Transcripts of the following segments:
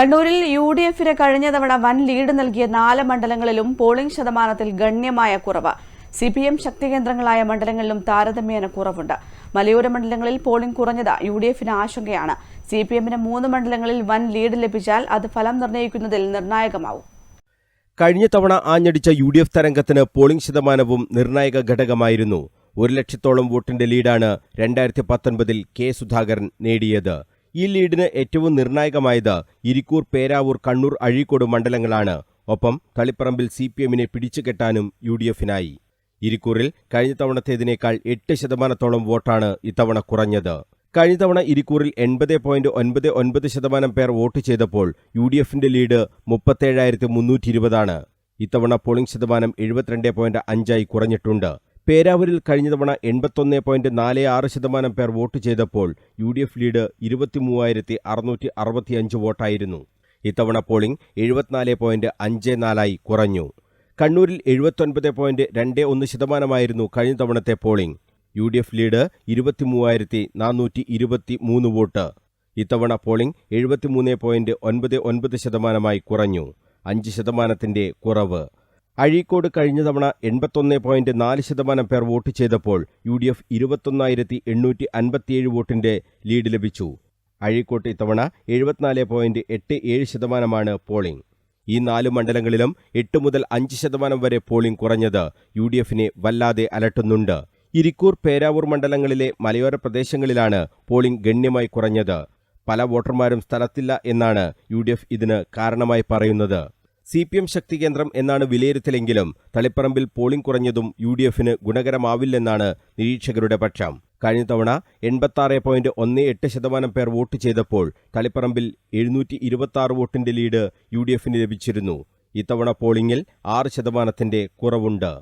കണ്ണൂരിൽ U D എഫിന് കഴിഞ്ഞ തവണ വൻ ലീഡ് നൽകിയ നാല് മണ്ഡലങ്ങളിലും പോളിംഗ് ശതമാനത്തിൽ ഗണ്യമായ കുറവ്. സി പി എം ശക്തികേന്ദ്രങ്ങളായ മണ്ഡലങ്ങളിലും താരതമ്യേന കുറവുണ്ട്. മലയോര മണ്ഡലങ്ങളിൽ പോളിംഗ് കുറഞ്ഞത് യു ഡി എഫിന് ആശങ്കയാണ്. സി പി എമ്മിന് മൂന്ന് മണ്ഡലങ്ങളിൽ വൻ ലീഡ് ലഭിച്ചാൽ അത് ഫലം നിർണയിക്കുന്നതിൽ നിർണായകമാവും. കഴിഞ്ഞ തവണ ആഞ്ഞടിച്ച യു ഡി എഫ് തരംഗത്തിന് പോളിംഗ് ശതമാനവും നിർണായക ഘടകമായിരുന്നു. ഒരു ലക്ഷത്തോളം വോട്ടിന്റെ ലീഡാണ് രണ്ടായിരത്തി പത്തൊൻപതിൽ കെ സുധാകരൻ നേടിയത്. ഈ ലീഡിന് ഏറ്റവും നിർണായകമായത് ഇരിക്കൂർ പേരാവൂർ കണ്ണൂർ അഴീക്കോട് മണ്ഡലങ്ങളാണ്. ഒപ്പം തളിപ്പറമ്പിൽ സി പി എമ്മിനെ പിടിച്ചുകെട്ടാനും യു ഡി എഫിനായി. ഇരിക്കൂറിൽ കഴിഞ്ഞ തവണത്തേതിനേക്കാൾ എട്ട് ശതമാനത്തോളം വോട്ടാണ് ഇത്തവണ കുറഞ്ഞത്. കഴിഞ്ഞ തവണ ഇരിക്കൂറിൽ എൺപത് പോയിന്റ് ഒൻപത് ഒൻപത് ശതമാനം പേർ വോട്ട് ചെയ്തപ്പോൾ യു ഡി എഫിന്റെ ലീഡ് മുപ്പത്തേഴായിരത്തി മുന്നൂറ്റി ഇരുപതാണ്. ഇത്തവണ പോളിംഗ് ശതമാനം എഴുപത്തിരണ്ട് പോയിന്റ് അഞ്ചായി കുറഞ്ഞിട്ടുണ്ട്. പേരാവൂരിൽ കഴിഞ്ഞ തവണ എൺപത്തൊന്ന് പോയിന്റ് നാല് ആറ് ശതമാനം പേർ വോട്ട് ചെയ്തപ്പോൾ യു ഡി എഫ് ലീഡ് ഇരുപത്തിമൂവായിരത്തി അറുന്നൂറ്റി അറുപത്തിയഞ്ച് വോട്ടായിരുന്നു. ഇത്തവണ പോളിംഗ് എഴുപത്തിനാല് പോയിന്റ് അഞ്ച് നാലായി കുറഞ്ഞു. കണ്ണൂരിൽ എഴുപത്തൊൻപത് പോയിന്റ് രണ്ട് ഒന്ന് ശതമാനമായിരുന്നു കഴിഞ്ഞ തവണത്തെ polling. U D F lead ഇരുപത്തിമൂവായിരത്തി നാനൂറ്റി ഇരുപത്തി മൂന്ന് വോട്ട്. ഇത്തവണ പോളിംഗ് എഴുപത്തിമൂന്ന് പോയിന്റ് ഒൻപത് ഒൻപത് ശതമാനമായി കുറഞ്ഞു. അഞ്ച് ശതമാനത്തിന്റെ കുറവ്. അഴീക്കോട് കഴിഞ്ഞ തവണ എൺപത്തൊന്ന് പോയിന്റ് നാല് ശതമാനം പേർ വോട്ട് ചെയ്തപ്പോൾ യു ഡി എഫ് ഇരുപത്തൊന്നായിരത്തി എണ്ണൂറ്റി അൻപത്തിയേഴ് വോട്ടിന്റെ ലീഡ് ലഭിച്ചു. അഴീക്കോട്ട് ഇത്തവണ എഴുപത്തിനാല് പോയിന്റ് എട്ട് ഏഴ് ശതമാനമാണ് പോളിംഗ്. ഈ നാല് മണ്ഡലങ്ങളിലും എട്ട് മുതൽ അഞ്ച് ശതമാനം വരെ പോളിംഗ് കുറഞ്ഞത് യു ഡി എഫിനെ വല്ലാതെ അലട്ടുന്നുണ്ട്. ഇരിക്കൂർ പേരാവൂർ മണ്ഡലങ്ങളിലെ മലയോര പ്രദേശങ്ങളിലാണ് പോളിംഗ് ഗണ്യമായി കുറഞ്ഞത്. പല വോട്ടർമാരും സ്ഥലത്തില്ല എന്നാണ് യു ഇതിന് കാരണമായി പറയുന്നത്. സി പി എം ശക്തി കേന്ദ്രം എന്നാണ് വിലയിരുത്തലെങ്കിലും തളിപ്പറമ്പിൽ പോളിംഗ് കുറഞ്ഞതും യു ഡി എഫിന് ഗുണകരമാവില്ലെന്നാണ് നിരീക്ഷകരുടെ പക്ഷം. കഴിഞ്ഞ തവണ എൺപത്താറ് പോയിന്റ് ഒന്ന് എട്ട് ശതമാനം പേർ വോട്ട് ചെയ്തപ്പോൾ തളിപ്പറമ്പിൽ എഴുന്നൂറ്റി ഇരുപത്തി വോട്ടിന്റെ ലീഡ് യു ഡി എഫിന് ലഭിച്ചിരുന്നു. ഇത്തവണ പോളിംഗിൽ ആറ് ശതമാനത്തിന്റെ കുറവുണ്ട്.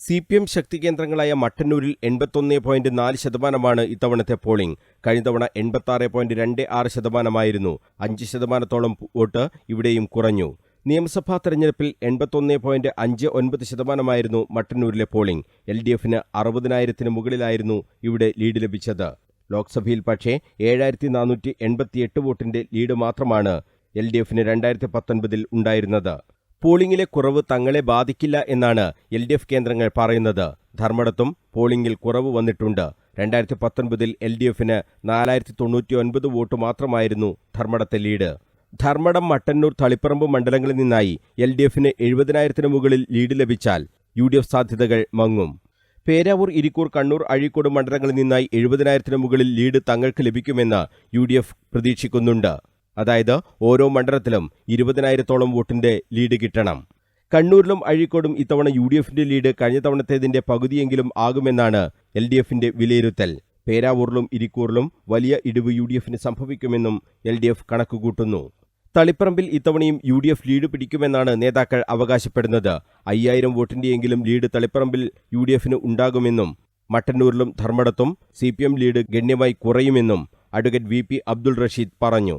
സി പി എം ശക്തി കേന്ദ്രങ്ങളായ മട്ടന്നൂരിൽ എൺപത്തൊന്ന് പോയിന്റ് നാല് ശതമാനമാണ് ഇത്തവണത്തെ പോളിംഗ്. കഴിഞ്ഞ തവണ എൺപത്താറ് പോയിന്റ് രണ്ട് ആറ് ശതമാനമായിരുന്നു. അഞ്ച് ശതമാനത്തോളം വോട്ട് ഇവിടെയും കുറഞ്ഞു. നിയമസഭാ തെരഞ്ഞെടുപ്പിൽ എൺപത്തൊന്ന് പോയിന്റ് അഞ്ച് ഒൻപത് ശതമാനമായിരുന്നു മട്ടന്നൂരിലെ പോളിംഗ്. എൽ ഡി എഫിന് അറുപതിനായിരത്തിന് മുകളിലായിരുന്നു ഇവിടെ ലീഡ് ലഭിച്ചത്. ലോക്സഭയിൽ പക്ഷേ ഏഴായിരത്തി നാനൂറ്റി എൺപത്തിയെട്ട് വോട്ടിന്റെ ലീഡ് മാത്രമാണ് എൽ ഡി എഫിന് രണ്ടായിരത്തി പത്തൊൻപതിൽ ഉണ്ടായിരുന്നത്. പോളിംഗിലെ കുറവ് തങ്ങളെ ബാധിക്കില്ല എന്നാണ് എൽ ഡി എഫ് കേന്ദ്രങ്ങൾ പറയുന്നത്. ധർമ്മടത്തും പോളിംഗിൽ കുറവ് വന്നിട്ടുണ്ട്. രണ്ടായിരത്തി പത്തൊൻപതിൽ എൽ ഡി എഫിന് നാലായിരത്തി തൊണ്ണൂറ്റി ഒൻപത് വോട്ട് മാത്രമായിരുന്നു ധർമ്മടത്തെ ലീഡ്. ധർമ്മടം മട്ടന്നൂർ തളിപ്പറമ്പ് മണ്ഡലങ്ങളിൽ നിന്നായി എൽ ഡി എഫിന് എഴുപതിനായിരത്തിന് മുകളിൽ ലീഡ് ലഭിച്ചാൽ യു ഡി എഫ് സാധ്യതകൾ മങ്ങും. പേരാവൂർ ഇരിക്കൂർ കണ്ണൂർ അഴീക്കോട് മണ്ഡലങ്ങളിൽ നിന്നായി എഴുപതിനായിരത്തിന് മുകളിൽ ലീഡ് തങ്ങൾക്ക് ലഭിക്കുമെന്ന് യു ഡി എഫ് പ്രതീക്ഷിക്കുന്നുണ്ട്. അതായത് ഓരോ മണ്ഡലത്തിലും ഇരുപതിനായിരത്തോളം വോട്ടിന്റെ ലീഡ് കിട്ടണം. കണ്ണൂരിലും അഴീക്കോടും ഇത്തവണ യു ഡി എഫിന്റെ ലീഡ് കഴിഞ്ഞ തവണത്തേതിന്റെ പകുതിയെങ്കിലും ആകുമെന്നാണ് എൽ ഡി എഫിന്റെ വിലയിരുത്തൽ. പേരാവൂരിലും ഇരിക്കൂറിലും വലിയ ഇടിവ് യു ഡി എഫിന് സംഭവിക്കുമെന്നും എൽ ഡി എഫ് കണക്കുകൂട്ടുന്നു. തളിപ്പറമ്പിൽ ഇത്തവണയും യു ഡി എഫ് ലീഡ് പിടിക്കുമെന്നാണ് നേതാക്കൾ അവകാശപ്പെടുന്നത്. അയ്യായിരം വോട്ടിന്റെയെങ്കിലും ലീഡ് തളിപ്പറമ്പിൽ യു ഡി എഫിന് ഉണ്ടാകുമെന്നും മട്ടന്നൂരിലും ധർമ്മടത്തും സി പി എം ലീഡ് ഗണ്യമായി കുറയുമെന്നും advocate V P Abdul Rasheed പറഞ്ഞു.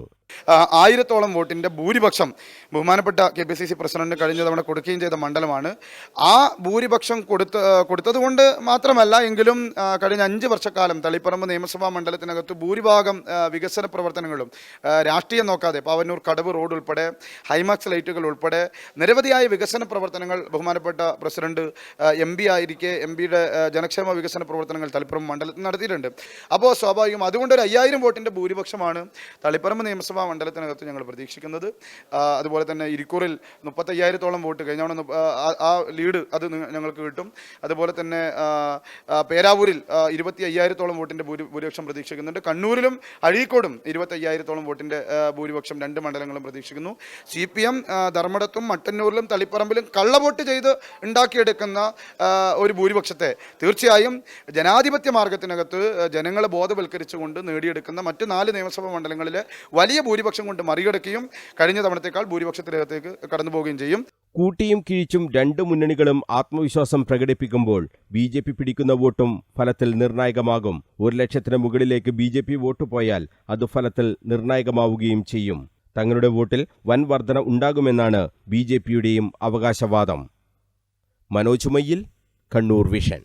ആയിരത്തോളം വോട്ടിന്റെ ഭൂരിപക്ഷം ബഹുമാനപ്പെട്ട K P C C president കഴിഞ്ഞ തവണ കൊടുക്കുകയും ചെയ്ത മണ്ഡലമാണ്. ആ ഭൂരിപക്ഷം കൊടുത്ത കൊടുത്തതുകൊണ്ട് മാത്രമല്ല എങ്കിലും കഴിഞ്ഞ അഞ്ച് വർഷക്കാലം തളിപ്പറമ്പ് നിയമസഭാ മണ്ഡലത്തിനകത്ത് ഭൂരിഭാഗം വികസന പ്രവർത്തനങ്ങളും രാഷ്ട്രീയം നോക്കാതെ പാവന്നൂർ കടവ് റോഡ് ഉൾപ്പെടെ ഹൈമാക്സ് ലൈറ്റുകൾ ഉൾപ്പെടെ നിരവധിയായ വികസന പ്രവർത്തനങ്ങൾ ബഹുമാനപ്പെട്ട പ്രസിഡന്റ് എം പി ആയിരിക്കെ എം പിയുടെ ജനക്ഷേമ വികസന പ്രവർത്തനങ്ങൾ തളിപ്പറമ്പ് മണ്ഡലത്തിൽ നടത്തിയിട്ടുണ്ട്. അപ്പോൾ സ്വാഭാവികം അതുകൊണ്ട് ഒരു അയ്യായിരം വോട്ടിന്റെ ഭൂരിപക്ഷമാണ് തളിപ്പറമ്പ് നിയമസഭാ മണ്ഡലത്തിനകത്ത് ഞങ്ങൾ പ്രതീക്ഷിക്കുന്നത്. അതുപോലെ തന്നെ ഇരിക്കൂറിൽ മുപ്പത്തയ്യായിരത്തോളം വോട്ട് കഴിഞ്ഞ ആ- ലീഡ് അത് ഞങ്ങൾക്ക് കിട്ടും. അതുപോലെ തന്നെ പേരാവൂരിൽ ഇരുപത്തി അയ്യായിരത്തോളം വോട്ടിന്റെ ഭൂരിപക്ഷം പ്രതീക്ഷിക്കുന്നുണ്ട്. കണ്ണൂരിലും അഴീക്കോടും ഇരുപത്തി അയ്യായിരത്തോളം വോട്ടിന്റെ ഭൂരിപക്ഷം രണ്ട് മണ്ഡലങ്ങളും പ്രതീക്ഷിക്കുന്നു. സി പി എം ധർമ്മടത്തും മട്ടന്നൂരിലും തളിപ്പറമ്പിലും കള്ളവോട്ട് ചെയ്ത് ഉണ്ടാക്കിയെടുക്കുന്ന ഒരു ഭൂരിപക്ഷത്തെ തീർച്ചയായും ജനാധിപത്യ മാർഗത്തിനകത്ത് ജനങ്ങളെ ബോധവൽക്കരിച്ചുകൊണ്ട് നേടിയെടുക്കുന്ന മറ്റ് നാല് നിയമസഭാ മണ്ഡലങ്ങളിലെ വലിയ ഭൂരിപക്ഷം കൊണ്ട് മറികടക്കുകയും കഴിഞ്ഞ തവണത്തേക്കാൾ ഭൂരിപക്ഷത്തിനകത്തേക്ക് കടന്നു പോവുകയും ചെയ്യും. കൂട്ടിയും കിഴിച്ചും രണ്ട് മുന്നണികളും ആത്മവിശ്വാസം പ്രകടിപ്പിക്കുമ്പോൾ ബി ജെ പി പിടിക്കുന്ന വോട്ടും ഫലത്തിൽ നിർണായകമാകും. ഒരു ലക്ഷത്തിന് മുകളിലേക്ക് ബി ജെ പി വോട്ട് പോയാൽ അത് ഫലത്തിൽ നിർണായകമാവുകയും ചെയ്യും. തങ്ങളുടെ വോട്ടിൽ വൻ വർധന ഉണ്ടാകുമെന്നാണ് ബി ജെ പിയുടെയും അവകാശവാദം. മനോജ് മയ്യിൽ കണ്ണൂർ വിഷൻ.